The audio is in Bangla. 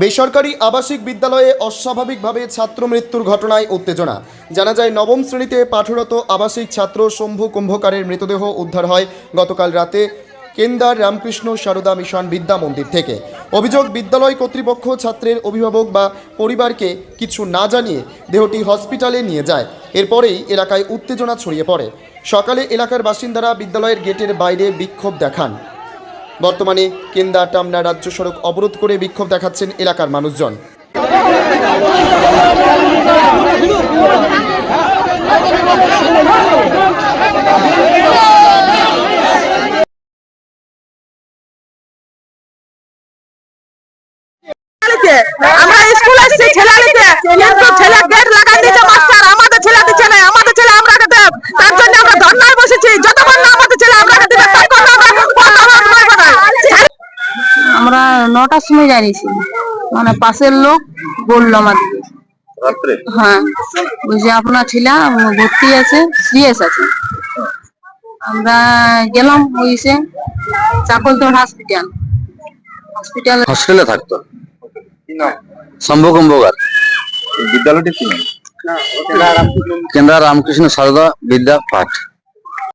বেসরকারি আবাসিক বিদ্যালয়ে অস্বাভাবিকভাবে ছাত্র মৃত্যুর ঘটনায় উত্তেজনা। জানা যায়, নবম শ্রেণীতে পাঠরত আবাসিক ছাত্র শম্ভু কুম্ভকারের মৃতদেহ উদ্ধার হয় গতকাল রাতে কেন্দার রামকৃষ্ণ সারদা মিশন বিদ্যা মন্দির থেকে। অভিযোগ, বিদ্যালয় কর্তৃপক্ষ, ছাত্রের অভিভাবক বা পরিবারকে কিছু না জানিয়ে দেহটি হসপিটালে নিয়ে যায়। এরপরেই এলাকায় উত্তেজনা ছড়িয়ে পড়ে। সকালে এলাকার বাসিন্দারা বিদ্যালয়ের গেটের বাইরে বিক্ষোভ দেখান। বর্তমানে কেন্দা, টামনা রাজ্য সড়ক অবরোধ করে বিক্ষোভ দেখাচ্ছেন এলাকার মানুষজন। আমরা স্কুল এসেছি ছেলে আমরা নটার সময় জানিয়েছি মানে পাশের লোক বলল আমাদেরকে হ্যাঁ। বলছে আপনার ছেলে ভর্তি আছে সিরিয়াস আছে। আমরা গেলাম ওইসে চাকলতোড় হসপিটাল হসপিটাল হস্টেলে থাকতো। শম্ভু কুম্ভকার বিদ্যালয়টি কি কেন্দ্র রামকৃষ্ণ সারদা বিদ্যা পাঠ